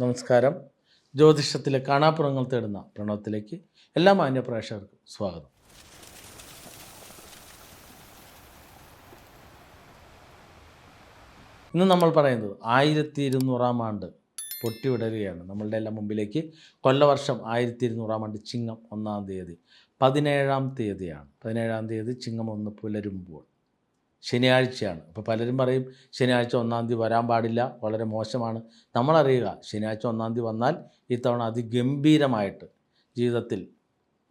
നമസ്കാരം. ജ്യോതിഷത്തിലെ കാണാപ്പുറങ്ങൾ തേടുന്ന പ്രണവത്തിലേക്ക് എല്ലാ മാന്യ പ്രേക്ഷകർക്കും സ്വാഗതം. ഇന്ന് നമ്മൾ പറയുന്നത് ആയിരത്തി ഇരുന്നൂറാം ആണ്ട് പൊട്ടിവിടരുകയാണ്. നമ്മളുടെ എല്ലാം മുമ്പിലേക്ക് കൊല്ലവർഷം ആയിരത്തി ഇരുന്നൂറാം ആണ്ട് ചിങ്ങം ഒന്നാം തീയതി പതിനേഴാം തീയതിയാണ്. പതിനേഴാം തീയതി ചിങ്ങം ഒന്ന് പുലരുമ്പോൾ ശനിയാഴ്ചയാണ്. അപ്പോൾ പലരും പറയും ശനിയാഴ്ച ഒന്നാം തീയതി വരാൻ പാടില്ല വളരെ മോശമാണ്. നമ്മളറിയുക ശനിയാഴ്ച ഒന്നാം തീയതി വന്നാൽ ഇത്തവണ അതിഗംഭീരമായിട്ട് ജീവിതത്തിൽ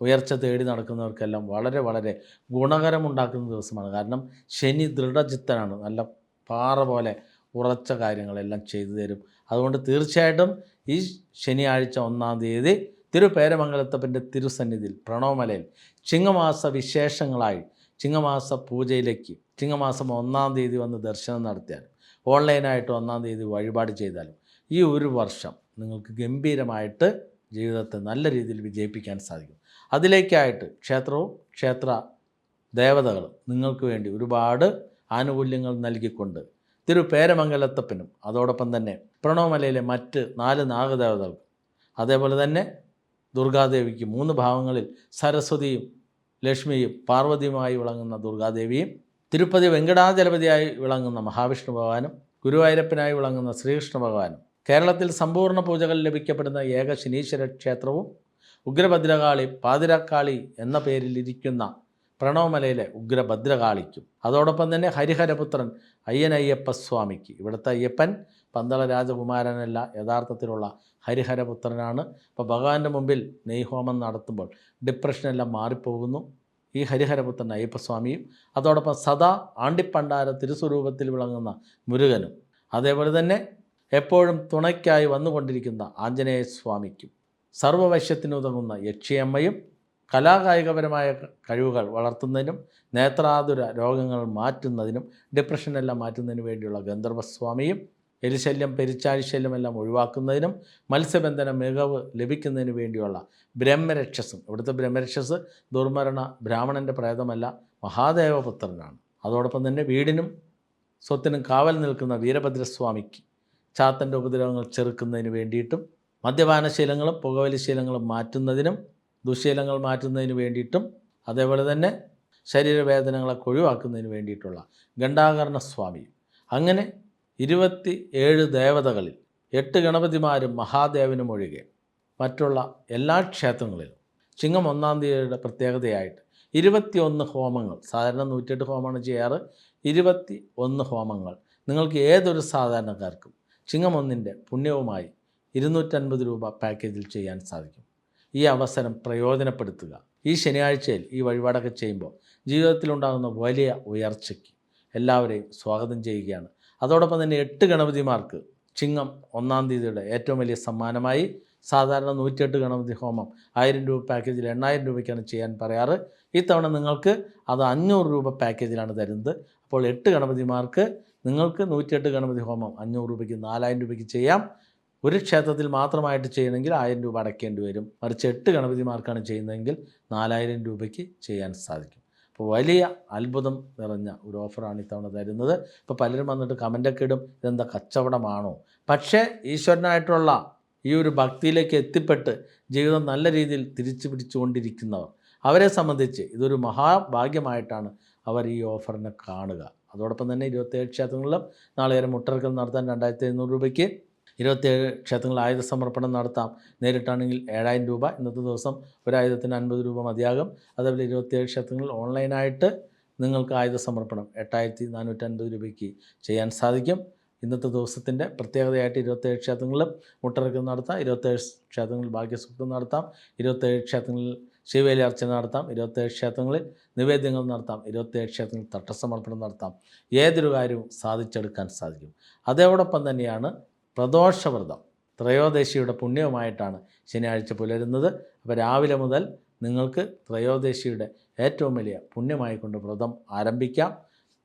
ഉയർച്ച തേടി നടക്കുന്നവർക്കെല്ലാം വളരെ വളരെ ഗുണകരമുണ്ടാക്കുന്ന ദിവസമാണ്. കാരണം ശനി ദൃഢചിത്തനാണ് നല്ല പാറ പോലെ ഉറച്ച കാര്യങ്ങളെല്ലാം ചെയ്തു തരും. അതുകൊണ്ട് തീർച്ചയായിട്ടും ഈ ശനിയാഴ്ച ഒന്നാം തീയതി തിരുപേരമംഗലത്തപ്പന്റെ തിരുസന്നിധിയിൽ പ്രണവമലയിൽ ചിങ്ങമാസ വിശേഷങ്ങളായി ചിങ്ങമാസ പൂജയിലേക്ക് ചിങ്ങമാസം ഒന്നാം തീയതി വന്ന് ദർശനം നടത്തിയാലും ഓൺലൈനായിട്ട് ഒന്നാം തീയതി വഴിപാട് ചെയ്താലും ഈ ഒരു വർഷം നിങ്ങൾക്ക് ഗംഭീരമായിട്ട് ജീവിതത്തെ നല്ല രീതിയിൽ വിജയിപ്പിക്കാൻ സാധിക്കും. അതിലേക്കായിട്ട് ക്ഷേത്രവും ക്ഷേത്ര ദേവതകളും നിങ്ങൾക്ക് വേണ്ടി ഒരുപാട് ആനുകൂല്യങ്ങൾ നൽകിക്കൊണ്ട് തിരു പേരമംഗലത്തപ്പനും അതോടൊപ്പം തന്നെ പ്രണവമലയിലെ മറ്റ് നാല് നാഗദേവതകൾക്കും അതേപോലെ തന്നെ ദുർഗാദേവിക്ക് മൂന്ന് ഭാവങ്ങളിൽ സരസ്വതിയും ലക്ഷ്മിയും പാർവതിയുമായി വിളങ്ങുന്ന ദുർഗാദേവിയും തിരുപ്പതി വെങ്കടാചലപതിയായി വിളങ്ങുന്ന മഹാവിഷ്ണു ഭഗവാനും ഗുരുവായൂരപ്പനായി വിളങ്ങുന്ന ശ്രീകൃഷ്ണ ഭഗവാനും കേരളത്തിൽ സമ്പൂർണ പൂജകൾ ലഭിക്കപ്പെടുന്ന ഏക ശനീശ്വര ക്ഷേത്രവും ഉഗ്രഭദ്രകാളി പാതിരക്കാളി എന്ന പേരിൽ ഇരിക്കുന്ന പ്രണവമലയിലെ ഉഗ്രഭദ്രകാളിക്കും. അതോടൊപ്പം തന്നെ ഹരിഹരപുത്രൻ അയ്യനയ്യപ്പ സ്വാമിക്ക് ഇവിടുത്തെ അയ്യപ്പൻ പന്തള രാജകുമാരനല്ല യഥാർത്ഥത്തിലുള്ള ഹരിഹരപുത്രനാണ്. അപ്പോൾ ഭഗവാന്റെ മുമ്പിൽ നെയ്ഹോമം നടത്തുമ്പോൾ ഡിപ്രഷനെല്ലാം മാറിപ്പോകുന്നു. ഈ ഹരിഹരപുത്രൻ അയ്യപ്പസ്വാമിയും അതോടൊപ്പം സദാ ആണ്ടിപ്പണ്ടാര തിരുസ്വരൂപത്തിൽ വിളങ്ങുന്ന മുരുകനും അതേപോലെ തന്നെ എപ്പോഴും തുണയ്ക്കായി വന്നുകൊണ്ടിരിക്കുന്ന ആഞ്ജനേയ സ്വാമിക്കും സർവവശ്യത്തിനുതകുന്ന യക്ഷിയമ്മയും കലാകായികപരമായ കഴിവുകൾ വളർത്തുന്നതിനും നേത്രാതുര രോഗങ്ങൾ മാറ്റുന്നതിനും ഡിപ്രഷനെല്ലാം മാറ്റുന്നതിനു വേണ്ടിയുള്ള ഗന്ധർവസ്വാമിയും എലിശല്യം പെരിച്ചാഴിശല്യം എല്ലാം ഒഴിവാക്കുന്നതിനും മത്സ്യബന്ധന മികവ് ലഭിക്കുന്നതിന് വേണ്ടിയുള്ള ബ്രഹ്മരക്ഷസും. ഇവിടുത്തെ ബ്രഹ്മരക്ഷസ് ദുർമരണ ബ്രാഹ്മണന്റെ പ്രേതമല്ല മഹാദേവപുത്രനാണ്. അതോടൊപ്പം തന്നെ വീടിനും സ്വത്തിനും കാവൽ നിൽക്കുന്ന വീരഭദ്രസ്വാമിക്ക് ചാത്തന്റെ ഉപദ്രവങ്ങൾ ചെറുക്കുന്നതിന് വേണ്ടിയിട്ടും മദ്യപാനശീലങ്ങളും പുകവലിശീലങ്ങളും മാറ്റുന്നതിനും ദുശീലങ്ങൾ മാറ്റുന്നതിന് വേണ്ടിയിട്ടും അതേപോലെ തന്നെ ശരീരവേദനകളൊക്കെ ഒഴിവാക്കുന്നതിന് വേണ്ടിയിട്ടുള്ള ഗണ്ഡാകർണ സ്വാമി അങ്ങനെ ഇരുപത്തി ഏഴ് ദേവതകളിൽ എട്ട് ഗണപതിമാരും മഹാദേവനും ഒഴികെ മറ്റുള്ള എല്ലാ ക്ഷേത്രങ്ങളിലും ചിങ്ങം ഒന്നാം തീയതിയുടെ പ്രത്യേകതയായിട്ട് ഇരുപത്തിയൊന്ന് ഹോമങ്ങൾ സാധാരണ നൂറ്റെട്ട് ഹോമമാണ് ചെയ്യാറ്. ഇരുപത്തി ഒന്ന് ഹോമങ്ങൾ. നിങ്ങൾക്ക് ഏതൊരു സാധാരണക്കാർക്കും ചിങ്ങം ഒന്നിന്റെ പുണ്യവുമായി ഇരുന്നൂറ്റൻപത് രൂപ പാക്കേജിൽ ചെയ്യാൻ സാധിക്കും. ഈ അവസരം പ്രയോജനപ്പെടുത്തുക. ഈ ശനിയാഴ്ചയിൽ ഈ വഴിപാടൊക്കെ ചെയ്യുമ്പോൾ ജീവിതത്തിലുണ്ടാകുന്ന വലിയ ഉയർച്ചയ്ക്ക് എല്ലാവരെയും സ്വാഗതം ചെയ്യുകയാണ്. അതോടൊപ്പം തന്നെ എട്ട് ഗണപതിമാർക്ക് ചിങ്ങം ഒന്നാം തീയതിയുടെ ഏറ്റവും വലിയ സമ്മാനമായി സാധാരണ നൂറ്റിയെട്ട് ഗണപതി ഹോമം ആയിരം രൂപ പാക്കേജിൽ എണ്ണായിരം രൂപയ്ക്കാണ് ചെയ്യാൻ പറയാറ്. ഇത്തവണ നിങ്ങൾക്ക് അത് അഞ്ഞൂറ് രൂപ പാക്കേജിലാണ് തരുന്നത്. അപ്പോൾ എട്ട് ഗണപതിമാർക്ക് നിങ്ങൾക്ക് നൂറ്റിയെട്ട് ഗണപതി ഹോമം അഞ്ഞൂറ് രൂപയ്ക്ക് നാലായിരം രൂപയ്ക്ക് ചെയ്യാം. ഒരു ക്ഷേത്രത്തിൽ മാത്രമായിട്ട് ചെയ്യണമെങ്കിൽ ആയിരം രൂപ അടയ്ക്കേണ്ടി വരും. മറിച്ച് എട്ട് ഗണപതിമാർക്കാണ് ചെയ്യുന്നതെങ്കിൽ നാലായിരം രൂപയ്ക്ക് ചെയ്യാൻ സാധിക്കും. അപ്പോൾ വലിയ അത്ഭുതം നിറഞ്ഞ ഒരു ഓഫറാണ് ഇത്തവണ തരുന്നത്. ഇപ്പോൾ പലരും വന്നിട്ട് കമന്റൊക്കെ ഇടും ഇതെന്താ കച്ചവടമാണോ? പക്ഷേ ഈശ്വരനായിട്ടുള്ള ഈ ഒരു ഭക്തിയിലേക്ക് എത്തിപ്പെട്ട് ജീവിതം നല്ല രീതിയിൽ തിരിച്ചു പിടിച്ചുകൊണ്ടിരിക്കുന്നവർ അവരെ സംബന്ധിച്ച് ഇതൊരു മഹാഭാഗ്യമായിട്ടാണ് അവർ ഈ ഓഫറിനെ കാണുക. അതോടൊപ്പം തന്നെ ഇരുപത്തേഴ് ക്ഷേത്രങ്ങളിലും നാളെ വരെ മുട്ടറക്കൽ നടത്താൻ രണ്ടായിരത്തി എഴുന്നൂറ് രൂപയ്ക്ക് ഇരുപത്തേഴ് ക്ഷേത്രങ്ങളിൽ ആയുധ സമർപ്പണം നടത്താം. നേരിട്ടാണെങ്കിൽ ഏഴായിരം രൂപ. ഇന്നത്തെ ദിവസം ഒരായുധത്തിന് അൻപത് രൂപ മതിയാകും. അതേപോലെ ഇരുപത്തിയേഴ് ക്ഷേത്രങ്ങളിൽ ഓൺലൈനായിട്ട് നിങ്ങൾക്ക് ആയുധ സമർപ്പണം എട്ടായിരത്തി നാനൂറ്റൻപത് രൂപയ്ക്ക് ചെയ്യാൻ സാധിക്കും. ഇന്നത്തെ ദിവസത്തിന്റെ പ്രത്യേകതയായിട്ട് ഇരുപത്തേഴ് ക്ഷേത്രങ്ങളിലും മുട്ടറക്കം നടത്താം. ഇരുപത്തേഴ് ക്ഷേത്രങ്ങളിൽ ഭാഗ്യസൂക്തം നടത്താം. ഇരുപത്തേഴ് ക്ഷേത്രങ്ങളിൽ ശിവേലി അർച്ചന നടത്താം. ഇരുപത്തേഴ് ക്ഷേത്രങ്ങളിൽ നിവേദ്യങ്ങൾ നടത്താം. ഇരുപത്തേഴ് ക്ഷേത്രങ്ങളിൽ തട്ടസമർപ്പണം നടത്താം. ഏതൊരു കാര്യവും സാധിച്ചെടുക്കാൻ സാധിക്കും. അതോടൊപ്പം തന്നെയാണ് പ്രദോഷവ്രതം. ത്രയോദശിയുടെ പുണ്യവുമായിട്ടാണ് ശനിയാഴ്ച പുലരുന്നത്. അപ്പോൾ രാവിലെ മുതൽ നിങ്ങൾക്ക് ത്രയോദശിയുടെ ഏറ്റവും വലിയ പുണ്യമായിക്കൊണ്ട് വ്രതം ആരംഭിക്കാം.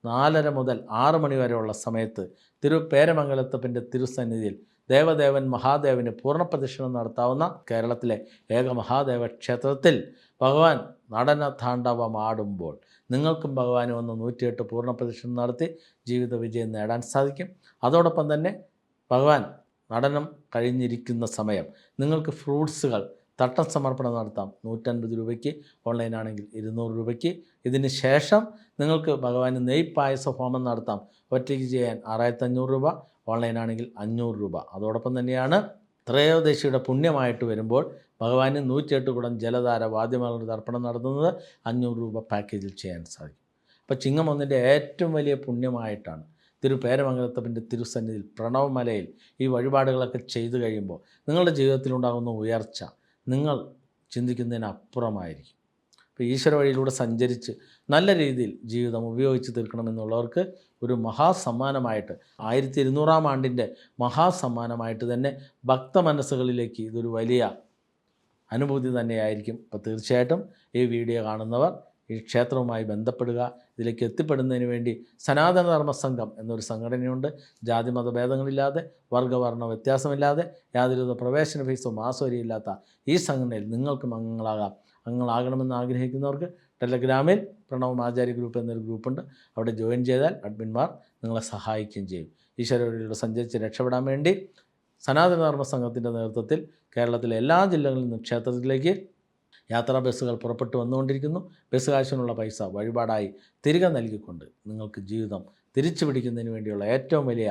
നാലര മുതൽ ആറ് മണി വരെയുള്ള സമയത്ത് തിരു പേരമംഗലത്തപ്പന്റെ തിരുസന്നിധിയിൽ ദേവദേവൻ മഹാദേവന് പൂർണ പ്രദക്ഷിണം നടത്താവുന്ന കേരളത്തിലെ ഏക മഹാദേവ ക്ഷേത്രത്തിൽ ഭഗവാൻ നടന താണ്ഡവമാടുമ്പോൾ നിങ്ങൾക്കും ഭഗവാനും ഒന്ന് നൂറ്റിയെട്ട് പൂർണ പ്രദക്ഷിണം നടത്തി ജീവിത വിജയം നേടാൻ സാധിക്കും. അതോടൊപ്പം തന്നെ ഭഗവാൻ നടനം കഴിഞ്ഞിരിക്കുന്ന സമയം. നിങ്ങൾക്ക് ഫ്രൂട്ട്സുകൾ തട്ടം സമർപ്പണം നടത്താം. നൂറ്റൻപത് രൂപയ്ക്ക് ഓൺലൈനാണെങ്കിൽ ഇരുന്നൂറ് രൂപയ്ക്ക്. ഇതിന് ശേഷം നിങ്ങൾക്ക് ഭഗവാന് നെയ് പായസ ഹോമം നടത്താം. ഒറ്റയ്ക്ക് ചെയ്യാൻ ആറായിരത്തി അഞ്ഞൂറ് രൂപ ഓൺലൈനാണെങ്കിൽ അഞ്ഞൂറ് രൂപ. അതോടൊപ്പം തന്നെയാണ് ത്രയോദശിയുടെ പുണ്യമായിട്ട് വരുമ്പോൾ ഭഗവാന് നൂറ്റിയെട്ട് കുടം ജലധാര വാദ്യമകളുടെ തർപ്പണം നടത്തുന്നത് അഞ്ഞൂറ് രൂപ പാക്കേജിൽ ചെയ്യാൻ സാധിക്കും. അപ്പോൾ ചിങ്ങം ഒന്നിന്റെ ഏറ്റവും വലിയ പുണ്യമായിട്ടാണ് തിരുപേരമംഗലത്തപ്പന്റെ തിരുസന്നിധിയിൽ പ്രണവമലയിൽ ഈ വഴിപാടുകളൊക്കെ ചെയ്തു കഴിയുമ്പോൾ നിങ്ങളുടെ ജീവിതത്തിലുണ്ടാകുന്ന ഉയർച്ച നിങ്ങൾ ചിന്തിക്കുന്നതിനപ്പുറമായിരിക്കും. അപ്പോൾ ഈശ്വര വഴിയിലൂടെ സഞ്ചരിച്ച് നല്ല രീതിയിൽ ജീവിതം ഉപയോഗിച്ച് തീർക്കണമെന്നുള്ളവർക്ക് ഒരു മഹാസമ്മാനമായിട്ട് ആയിരത്തി ഇരുന്നൂറാം ആണ്ടിന്റെ മഹാസമ്മാനമായിട്ട് തന്നെ ഭക്ത മനസ്സുകളിലേക്ക് ഇതൊരു വലിയ അനുഭൂതി തന്നെയായിരിക്കും. അപ്പോൾ തീർച്ചയായിട്ടും ഈ വീഡിയോ കാണുന്നവർ ഈ ക്ഷേത്രവുമായി ബന്ധപ്പെടുക ഇതിലേക്ക് എത്തിപ്പെടുന്നതിന് വേണ്ടി സനാതന ധർമ്മ സംഘം എന്നൊരു സംഘടനയുണ്ട്. ജാതി മതഭേദങ്ങളില്ലാതെ വർഗവർണ വ്യത്യാസമില്ലാതെ യാതൊരുവിധ പ്രവേശന ഫീസോ മാസോരിയില്ലാത്ത ഈ സംഘടനയിൽ നിങ്ങൾക്കും അംഗങ്ങളാകാം. അംഗങ്ങളാകണമെന്ന് ആഗ്രഹിക്കുന്നവർക്ക് ടെലഗ്രാമിൽ പ്രണവ് ആചാര്യ ഗ്രൂപ്പ് എന്നൊരു ഗ്രൂപ്പുണ്ട്. അവിടെ ജോയിൻ ചെയ്താൽ അഡ്മിന്മാർ നിങ്ങളെ സഹായിക്കുകയും ചെയ്യും. ഈശ്വരവഴിയിലൂടെ സഞ്ചരിച്ച് രക്ഷപ്പെടാൻ വേണ്ടി സനാതന ധർമ്മ സംഘത്തിന്റെ നേതൃത്വത്തിൽ കേരളത്തിലെ എല്ലാ ജില്ലകളിൽ നിന്നും ക്ഷേത്രത്തിലേക്ക് യാത്രാ ബസ്സുകൾ പുറപ്പെട്ടു വന്നുകൊണ്ടിരിക്കുന്നു. ബസ് കാശിനുള്ള പൈസ വഴിപാടായി തിരികെ നൽകിക്കൊണ്ട് നിങ്ങൾക്ക് ജീവിതം തിരിച്ചു പിടിക്കുന്നതിന് വേണ്ടിയുള്ള ഏറ്റവും വലിയ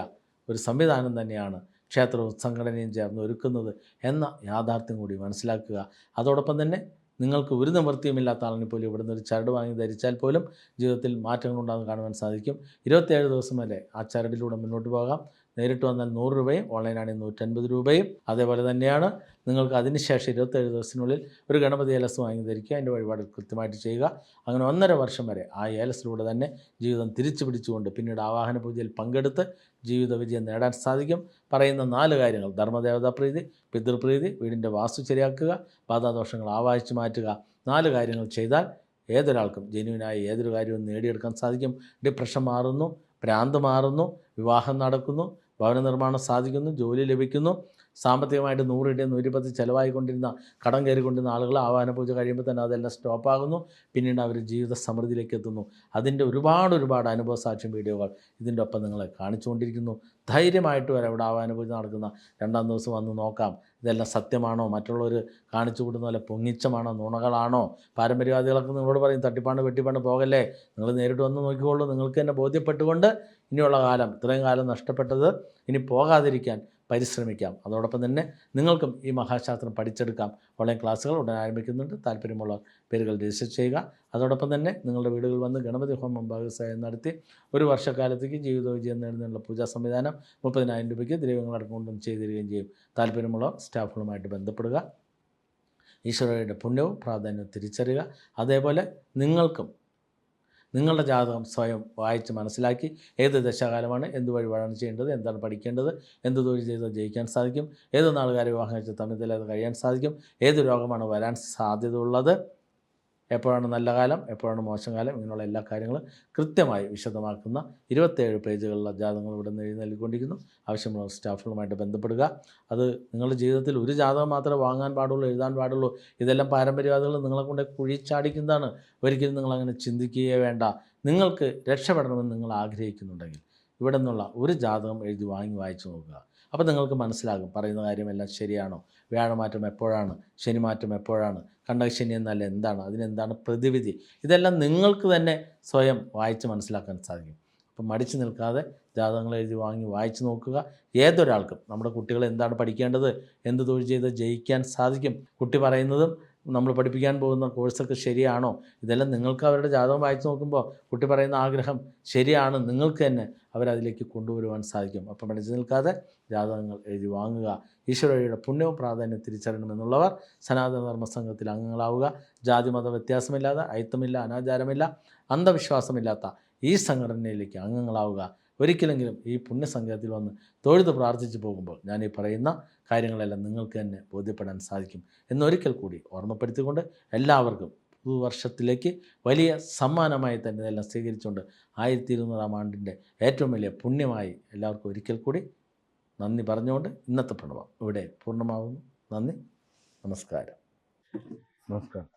ഒരു സംവിധാനം തന്നെയാണ് ക്ഷേത്രവും സംഘടനയും ചേർന്ന് ഒരുക്കുന്നത് എന്ന യാഥാർത്ഥ്യം കൂടി മനസ്സിലാക്കുക. അതോടൊപ്പം തന്നെ നിങ്ങൾക്ക് ഒരു നിവൃത്തിയുമില്ലാത്ത ആളിനെ പോലും ഇവിടുന്ന് ഒരു ചരട് വാങ്ങി ധരിച്ചാൽ പോലും ജീവിതത്തിൽ മാറ്റങ്ങൾ കാണുവാൻ സാധിക്കും. ഇരുപത്തിയേഴ് ദിവസം വരെ ആ ചരടിലൂടെ മുന്നോട്ട് പോകാം. നേരിട്ട് വന്നാൽ നൂറ് രൂപയും ഓൺലൈനാണെങ്കിൽ നൂറ്റൻപത് രൂപയും. അതേപോലെ തന്നെയാണ് നിങ്ങൾക്ക് അതിനുശേഷം ഇരുപത്തേഴ് ദിവസത്തിനുള്ളിൽ ഒരു ഗണപതി ഏലസ് വാങ്ങി ധരിക്കുക. അതിന്റെ വഴിപാട് കൃത്യമായിട്ട് ചെയ്യുക. അങ്ങനെ ഒന്നര വർഷം വരെ ആ ഏലസിലൂടെ തന്നെ ജീവിതം തിരിച്ചു പിടിച്ചുകൊണ്ട് പിന്നീട് ആവാഹന പൂജയിൽ പങ്കെടുത്ത് ജീവിത വിജയം നേടാൻ സാധിക്കും. പറയുന്ന നാല് കാര്യങ്ങൾ. ധർമ്മദേവതാ പ്രീതി പിതൃപ്രീതി വീടിന്റെ വാസ്തു ശരിയാക്കുക ബാധാദോഷങ്ങൾ ആവാഹിച്ചു മാറ്റുക. നാല് കാര്യങ്ങൾ ചെയ്താൽ ഏതൊരാൾക്കും ജെന്യുവിനായ ഏതൊരു കാര്യവും നേടിയെടുക്കാൻ സാധിക്കും. ഡിപ്രഷൻ മാറുന്നു ഭ്രാന്ത് മാറുന്നു വിവാഹം നടക്കുന്നു ഭവന നിർമ്മാണം സാധിക്കുന്നു ജോലി ലഭിക്കുന്നു. സാമ്പത്തികമായിട്ട് നൂറിന്റെ നൂറ്റിപ്പത്ത് ചിലവായിക്കൊണ്ടിരുന്ന കടം കയറിക്കൊണ്ടിരുന്ന ആളുകൾ ആവാന പൂജ കഴിയുമ്പോൾ തന്നെ അതെല്ലാം സ്റ്റോപ്പാകുന്നു പിന്നീട് അവർ ജീവിത സമൃദ്ധിയിലേക്ക് എത്തുന്നു. അതിന്റെ ഒരുപാട് ഒരുപാട് അനുഭവ സാക്ഷ്യം വീഡിയോകൾ ഇതിന്റെ ഒപ്പം നിങ്ങളെ കാണിച്ചുകൊണ്ടിരിക്കുന്നു. ധൈര്യമായിട്ട് വരെ. അവിടെ ആവാന പൂജ നടക്കുന്ന രണ്ടാം ദിവസം വന്ന് നോക്കാം. ഇതെല്ലാം സത്യമാണോ? മറ്റുള്ളവർ കാണിച്ചു കൊടുക്കുന്ന പോലെ പൊങ്ങിച്ചമാണോ? നുണകളാണോ? പാരമ്പര്യവാദികളൊക്കെ നിങ്ങളോട് പറയും തട്ടിപ്പാണ് വെട്ടിപ്പാണ് പോകല്ലേ? നിങ്ങൾ നേരിട്ട് വന്ന് നോക്കിക്കോളൂ. നിങ്ങൾക്ക് തന്നെ ബോധ്യപ്പെട്ടുകൊണ്ട് ഇനിയുള്ള കാലം ഇത്രയും കാലം നഷ്ടപ്പെട്ടത് ഇനി പോകാതിരിക്കാൻ പരിശ്രമിക്കാം. അതോടൊപ്പം തന്നെ നിങ്ങൾക്കും ഈ മഹാശാസ്ത്രം പഠിച്ചെടുക്കാം. ഓൺലൈൻ ക്ലാസ്സുകൾ ഉടൻ ആരംഭിക്കുന്നുണ്ട്. താല്പര്യമുള്ള പേരുകൾ രജിസ്റ്റർ ചെയ്യുക. അതോടൊപ്പം തന്നെ നിങ്ങളുടെ വീടുകളിൽ വന്ന് ഗണപതി ഹോമം ഭാഗസഹായം നടത്തി ഒരു വർഷക്കാലത്തേക്ക് ജീവിത വിജയം നേടുന്നതിനുള്ള പൂജാ സംവിധാനം മുപ്പതിനായിരം രൂപയ്ക്ക് ദ്രവ്യങ്ങളടക്കം കൊണ്ടും ചെയ്തു തരികയും ചെയ്യും. താല്പര്യമുള്ള സ്റ്റാഫുകളുമായിട്ട് ബന്ധപ്പെടുക. ഈശ്വരയുടെ പുണ്യവും പ്രാധാന്യവും തിരിച്ചറിയുക. അതേപോലെ നിങ്ങൾക്കും നിങ്ങളുടെ ജാതകം സ്വയം വായിച്ച് മനസ്സിലാക്കി ഏത് ദശാകാലമാണ് എന്ത് വഴിപാടാണ് ചെയ്യേണ്ടത് എന്താണ് പഠിക്കേണ്ടത് എന്ത് തൊഴിൽ ചെയ്താൽ ജയിക്കാൻ സാധിക്കും ഏത് നാളുകാരെ വിവാഹം കഴിച്ച് തമ്മിൽ കഴിയാൻ സാധിക്കും ഏത് രോഗമാണ് വരാൻ സാധ്യത ഉള്ളത് എപ്പോഴാണ് നല്ല കാലം എപ്പോഴാണ് മോശം കാലം ഇങ്ങനെയുള്ള എല്ലാ കാര്യങ്ങളും കൃത്യമായി വിശദമാക്കുന്ന ഇരുപത്തേഴ് പേജുകളിലുള്ള ജാതകങ്ങൾ ഇവിടെ നിന്ന് എഴുതി നൽകിക്കൊണ്ടിരിക്കുന്നു ആവശ്യമുള്ള സ്റ്റാഫുകളുമായിട്ട് ബന്ധപ്പെടുക. അത് നിങ്ങളുടെ ജീവിതത്തിൽ ഒരു ജാതകം മാത്രമേ വാങ്ങാൻ പാടുള്ളൂ എഴുതാൻ പാടുള്ളൂ. ഇതെല്ലാം പാരമ്പര്യവാദികൾ നിങ്ങളെ കൊണ്ട് കുഴിച്ചാടിക്കുന്നതാണ്. ഒരിക്കലും നിങ്ങളങ്ങനെ ചിന്തിക്കുകയേ വേണ്ട. നിങ്ങൾക്ക് രക്ഷപ്പെടണമെന്ന് നിങ്ങൾ ആഗ്രഹിക്കുന്നുണ്ടെങ്കിൽ ഇവിടെ നിന്നുള്ള ഒരു ജാതകം എഴുതി വാങ്ങി വായിച്ചു നോക്കുക. അപ്പോൾ നിങ്ങൾക്ക് മനസ്സിലാകും പറയുന്ന കാര്യമെല്ലാം ശരിയാണോ? വ്യാഴമാറ്റം എപ്പോഴാണ്? ശനിമാറ്റം എപ്പോഴാണ്? കണ്ടകശനി എന്നാൽ എന്താണ്? അതിനെന്താണ് പ്രതിവിധി? ഇതെല്ലാം നിങ്ങൾക്ക് തന്നെ സ്വയം വായിച്ച് മനസ്സിലാക്കാൻ സാധിക്കും. അപ്പം മടിച്ചു നിൽക്കാതെ ജാതകങ്ങൾ എഴുതി വാങ്ങി വായിച്ചു നോക്കുക. ഏതൊരാൾക്കും നമ്മുടെ കുട്ടികൾ എന്താണ് പഠിക്കേണ്ടത്? എന്ത് തൊഴിൽ ചെയ്ത് ജയിക്കാൻ സാധിക്കും? കുട്ടി പറയുന്നതും നമ്മൾ പഠിപ്പിക്കാൻ പോകുന്ന കോഴ്സൊക്കെ ശരിയാണോ? ഇതെല്ലാം നിങ്ങൾക്ക് അവരുടെ ജാതകം വായിച്ചു നോക്കുമ്പോൾ കുട്ടി പറയുന്ന ആഗ്രഹം ശരിയാണ്. നിങ്ങൾക്ക് തന്നെ അവരതിലേക്ക് കൊണ്ടുവരുവാൻ സാധിക്കും. അപ്പം പഠിച്ചു നിൽക്കാതെ ജാതകങ്ങൾ എഴുതി വാങ്ങുക. ഈശ്വരയുടെ പുണ്യവും പ്രാധാന്യം തിരിച്ചറിയണമെന്നുള്ളവർ സനാതന ധർമ്മ സംഘത്തിൽ അംഗങ്ങളാവുക. ജാതി മത വ്യത്യാസമില്ലാതെ അയിത്തമില്ല അനാചാരമില്ല അന്ധവിശ്വാസമില്ലാത്ത ഈ സംഘടനയിലേക്ക് അംഗങ്ങളാവുക. ഒരിക്കലെങ്കിലും ഈ പുണ്യസംഘത്തിൽ വന്ന് തൊഴുത് പ്രാർത്ഥിച്ചു പോകുമ്പോൾ ഞാൻ ഈ പറയുന്ന കാര്യങ്ങളെല്ലാം നിങ്ങൾക്ക് തന്നെ ബോധ്യപ്പെടാൻ സാധിക്കും എന്നൊരിക്കൽ കൂടി ഓർമ്മപ്പെടുത്തിക്കൊണ്ട് എല്ലാവർക്കും പുതുവർഷത്തിലേക്ക് വലിയ സമ്മാനമായി തന്നെ ഇതെല്ലാം സ്വീകരിച്ചുകൊണ്ട് ആയിരത്തി ഇരുന്നൂറാം ആണ്ടിന്റെ ഏറ്റവും വലിയ പുണ്യമായി എല്ലാവർക്കും ഒരിക്കൽ കൂടി നന്ദി പറഞ്ഞുകൊണ്ട് ഇന്നത്തെ പ്രണവം ഇവിടെ പൂർണമാകുന്നു നന്ദി. നമസ്കാരം. നമസ്കാരം.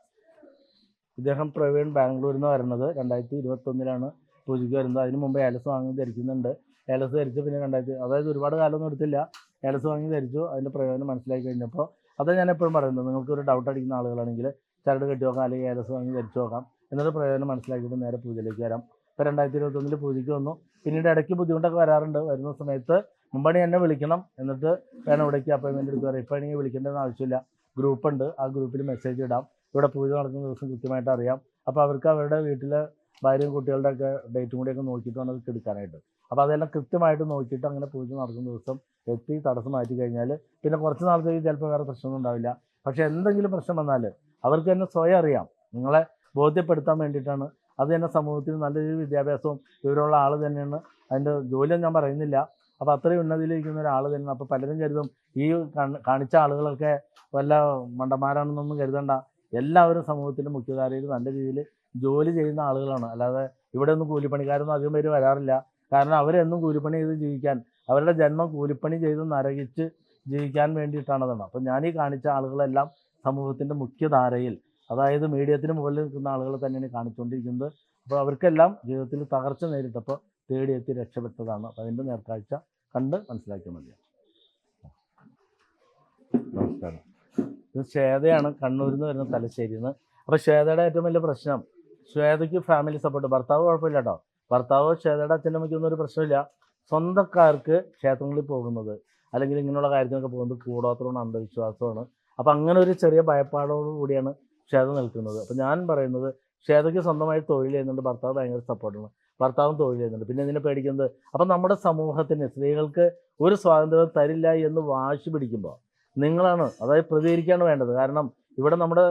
ഇദ്ദേഹം പ്രവീൺ ബാംഗ്ലൂരിൽ നിന്ന് വരുന്നത് രണ്ടായിരത്തി ഇരുപത്തൊന്നിലാണ്. പൂജയ്ക്ക് വരുന്നത്. അതിന് മുമ്പ് ഏലസ് വാങ്ങി ധരിക്കുന്നുണ്ട്. ഏലസ് ധരിച്ച് പിന്നെ രണ്ടായിരത്തി അതായത് ഒരുപാട് കാലമൊന്നും എടുത്തില്ല. ഏലസ് വാങ്ങി ധരിച്ചു. അതിന്റെ പ്രയോജനം മനസ്സിലാക്കി കഴിഞ്ഞപ്പോൾ അതാണ് ഞാൻ എപ്പോഴും പറയുന്നത്. നിങ്ങൾക്ക് ഒരു ഡൗട്ട് അടിക്കുന്ന ആളുകളാണെങ്കിൽ ചരട് കെട്ടി നോക്കാം അല്ലെങ്കിൽ ഏലസ് വാങ്ങി ധരിച്ചു നോക്കാം. എന്നിട്ട് പ്രയോജനം മനസ്സിലാക്കിയിട്ട് നേരെ പൂജയിലേക്ക് വരാം. ഇപ്പോൾ രണ്ടായിരത്തി ഇരുപത്തൊന്നിൽ പൂജയ്ക്ക് വന്നു. പിന്നീട് ഇടയ്ക്ക് ബുദ്ധിമുട്ടൊക്കെ വരാറുണ്ട്. വരുന്ന സമയത്ത് മുമ്പാണ് എന്നെ വിളിക്കണം. എന്നിട്ട് വേണം ഇവിടേക്ക് അപ്പോയിൻമെന്റ് പറയാം ഇപ്പോൾ ആണെങ്കിൽ വിളിക്കേണ്ടതെന്ന് ആവശ്യമില്ല. ഗ്രൂപ്പുണ്ട് ആ ഗ്രൂപ്പിൽ മെസ്സേജ് ഇടാം. ഇവിടെ പൂജ നടക്കുന്ന ദിവസം കൃത്യമായിട്ട് അറിയാം. അപ്പോൾ അവർക്ക് അവരുടെ വീട്ടിലെ ഭാര്യയും കുട്ടികളുടെ ഒക്കെ ഡേറ്റും കൂടി ഒക്കെ നോക്കിയിട്ട് വേണം അത് എടുക്കാനായിട്ട്. അപ്പോൾ അതെല്ലാം കൃത്യമായിട്ട് നോക്കിയിട്ട് അങ്ങനെ പൂജ നടക്കുന്ന ദിവസം എത്തി തടസ്സം മാറ്റി കഴിഞ്ഞാൽ പിന്നെ കുറച്ച് നാളത്തേക്ക് ചിലപ്പോൾ വേറെ പ്രശ്നമൊന്നും ഉണ്ടാവില്ല. പക്ഷേ എന്തെങ്കിലും പ്രശ്നം വന്നാൽ അവർക്ക് തന്നെ സ്വയം അറിയാം. നിങ്ങളെ ബോധ്യപ്പെടുത്താൻ വേണ്ടിയിട്ടാണ്. അത് തന്നെ സമൂഹത്തിൽ നല്ല രീതിയിൽ വിദ്യാഭ്യാസവും വിവരമുള്ള ആൾ തന്നെയാണ്. അതിന്റെ ജോലിയൊന്നും ഞാൻ പറയുന്നില്ല. അപ്പോൾ അത്രയും ഉന്നതിയിലിരിക്കുന്ന ഒരാൾ തന്നെയാണ്. അപ്പോൾ പലരും കരുതും ഈ കാണിച്ച ആളുകളൊക്കെ വല്ല മണ്ടന്മാരാണെന്നൊന്നും കരുതണ്ട. എല്ലാവരും സമൂഹത്തിന്റെ മുഖ്യധാരയിൽ നല്ല രീതിയിൽ ജോലി ചെയ്യുന്ന ആളുകളാണ്. അല്ലാതെ ഇവിടെ ഒന്നും കൂലിപ്പണിക്കാരൊന്നും അധികം പേര് വരാറില്ല. കാരണം അവരെന്നും കൂലിപ്പണി ചെയ്ത് ജീവിക്കാൻ അവരുടെ ജന്മം കൂലിപ്പണി ചെയ്ത് നരകിച്ച് ജീവിക്കാൻ വേണ്ടിയിട്ടാണതാണ്. അപ്പം ഞാൻ ഈ കാണിച്ച ആളുകളെല്ലാം സമൂഹത്തിന്റെ മുഖ്യധാരയിൽ അതായത് മീഡിയത്തിന് മുകളിൽ നിൽക്കുന്ന ആളുകൾ തന്നെയാണ് കാണിച്ചുകൊണ്ടിരിക്കുന്നത്. അപ്പോൾ അവർക്കെല്ലാം ജീവിതത്തിൽ തകർച്ച നേരിട്ടപ്പോൾ തേടിയെത്തി രക്ഷപ്പെട്ടതാണ്. അപ്പോൾ അതിന്റെ നേർക്കാഴ്ച കണ്ട് മനസ്സിലാക്കിയാൽ മതി. നമസ്കാരം. ഇത് ശ്വേതയാണ്. കണ്ണൂരിൽ നിന്ന് വരുന്ന തലശ്ശേരിയിൽ നിന്ന്. അപ്പോൾ ശ്വേതയുടെ ഏറ്റവും വലിയ പ്രശ്നം ശ്വേതയ്ക്ക് ഫാമിലി സപ്പോർട്ട് ഭർത്താവ് കുഴപ്പമില്ല കേട്ടോ ഭർത്താവ് ശ്വേതയുടെ അച്ഛന്റെ അമ്മയ്ക്കൊന്നും ഒരു പ്രശ്നമില്ല. സ്വന്തക്കാർക്ക് ക്ഷേത്രങ്ങളിൽ പോകുന്നത് അല്ലെങ്കിൽ ഇങ്ങനെയുള്ള കാര്യത്തിനൊക്കെ പോകുന്നത് കൂടോത്രമാണ് അന്ധവിശ്വാസമാണ്. അപ്പം അങ്ങനെ ഒരു ചെറിയ ഭയപ്പാടോടുകൂടിയാണ് കൂടിയാണ് ശ്വേത നിൽക്കുന്നത്. അപ്പം ഞാൻ പറയുന്നത് ക്ഷേതയ്ക്ക് സ്വന്തമായി തൊഴിൽ ചെയ്യുന്നുണ്ട് ഭർത്താവ് ഭയങ്കര സപ്പോർട്ടാണ് ഭർത്താവും തൊഴിൽ ചെയ്യുന്നുണ്ട്. പിന്നെ ഇതിനെ പേടിക്കുന്നത് അപ്പം നമ്മുടെ സമൂഹത്തിന് സ്ത്രീകൾക്ക് ഒരു സ്വാതന്ത്ര്യം തരില്ല എന്ന് വാശി പിടിക്കുമ്പോൾ നിങ്ങളാണ് അതായത് പ്രതികരിക്കുകയാണ് വേണ്ടത്. കാരണം ഇവിടെ നമ്മുടെ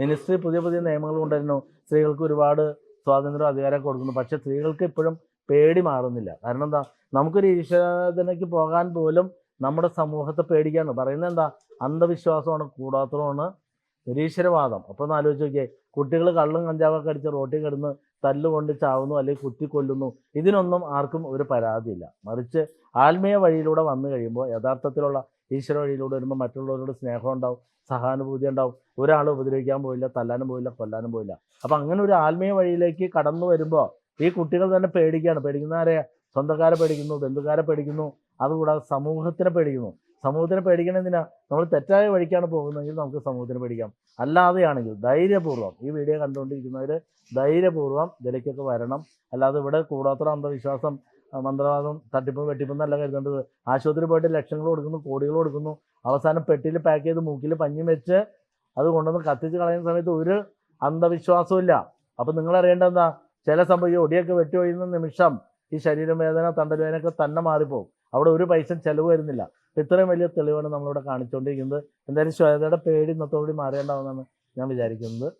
മിനിസ്ട്രി പുതിയ പുതിയ നിയമങ്ങൾ കൊണ്ടുവരുന്നു. സ്ത്രീകൾക്ക് ഒരുപാട് സ്വാതന്ത്ര്യം അധികാരം കൊടുക്കുന്നു. പക്ഷേ സ്ത്രീകൾക്ക് ഇപ്പോഴും പേടി മാറുന്നില്ല. കാരണം എന്താ? നമുക്കൊരു ഈശ്വരതനയ്ക്ക് പോകാൻ പോലും നമ്മുടെ സമൂഹത്തെ പേടിക്കാണ് പറയുന്നത് എന്താ? അന്ധവിശ്വാസമാണ് കൂടാത്തതാണ് നിരീശ്വരവാദം. അപ്പോൾ ഒന്ന് ആലോചിച്ച് നോക്കിയേ. കുട്ടികൾ കള്ളും കഞ്ചാവൊക്കെ അടിച്ച് റോട്ടിൽ കിടന്ന് തല്ലുകൊണ്ട് ചാവുന്നു അല്ലെങ്കിൽ കുത്തിക്കൊല്ലുന്നു ഇതിനൊന്നും ആർക്കും ഒരു പരാതിയില്ല. മറിച്ച് ആത്മീയ വഴിയിലൂടെ വന്നു കഴിയുമ്പോൾ യഥാർത്ഥത്തിലുള്ള ഈശ്വര വഴിയിലൂടെ വരുമ്പോൾ മറ്റുള്ളവരോട് സ്നേഹം ഉണ്ടാവും സഹാനുഭൂതി ഉണ്ടാവും. ഒരാൾ ഉപദ്രവിക്കാൻ പോയില്ല തല്ലാനും പോയില്ല കൊല്ലാനും പോയില്ല. അപ്പം അങ്ങനെ ഒരു ആത്മീയ വഴിയിലേക്ക് കടന്നു വരുമ്പോൾ ഈ കുട്ടികൾ തന്നെ പേടിക്കുകയാണ്. പേടിക്കുന്ന ആരെയാ സ്വന്തക്കാരെ പേടിക്കുന്നു ബന്ധുക്കാരെ പേടിക്കുന്നു അതുകൂടാതെ സമൂഹത്തിനെ പേടിക്കുന്നു. സമൂഹത്തിനെ പേടിക്കണമെന്തിനാ നമ്മൾ തെറ്റായ വഴിക്കാണ് പോകുന്നതെങ്കിൽ നമുക്ക് സമൂഹത്തിനെ പേടിക്കാം. അല്ലാതെയാണെങ്കിൽ ധൈര്യപൂർവം ഈ വീഡിയോ കണ്ടുകൊണ്ടിരിക്കുന്നവർ ധൈര്യപൂർവം ഇതിലേക്കൊക്കെ വരണം. അല്ലാതെ ഇവിടെ കൂടാത്ര അന്ധവിശ്വാസം മന്ത്രവാദം തട്ടിപ്പ് വെട്ടിപ്പും എന്നല്ല കരുതേണ്ടത്. ആശുപത്രി പോയിട്ട് ലക്ഷങ്ങൾ കൊടുക്കുന്നു കോടികൾ കൊടുക്കുന്നു. അവസാനം പെട്ടിയിൽ പാക്ക് ചെയ്ത് മൂക്കിൽ പഞ്ഞി വെച്ച് അത് കൊണ്ടുവന്ന് കത്തിച്ച് കളയുന്ന സമയത്ത് ഒരു അന്ധവിശ്വാസവും ഇല്ല. അപ്പം നിങ്ങൾ അറിയേണ്ടത് എന്താ? ചില സംഭവം ഒടിയൊക്കെ വെട്ടി ഒഴിയുന്ന നിമിഷം ഈ ശരീരം വേദന തണ്ടൽ തന്നെ മാറിപ്പോകും. അവിടെ ഒരു പൈസ ചെലവ് വരുന്നില്ല. ഇത്രയും വലിയ തെളിവാണ് നമ്മളിവിടെ കാണിച്ചുകൊണ്ടിരിക്കുന്നത്. എന്തായാലും ശ്വേതയുടെ പേടി ഇന്നത്തോടുകൂടി മാറേണ്ടാവുന്നതാണ് ഞാൻ വിചാരിക്കുന്നത്.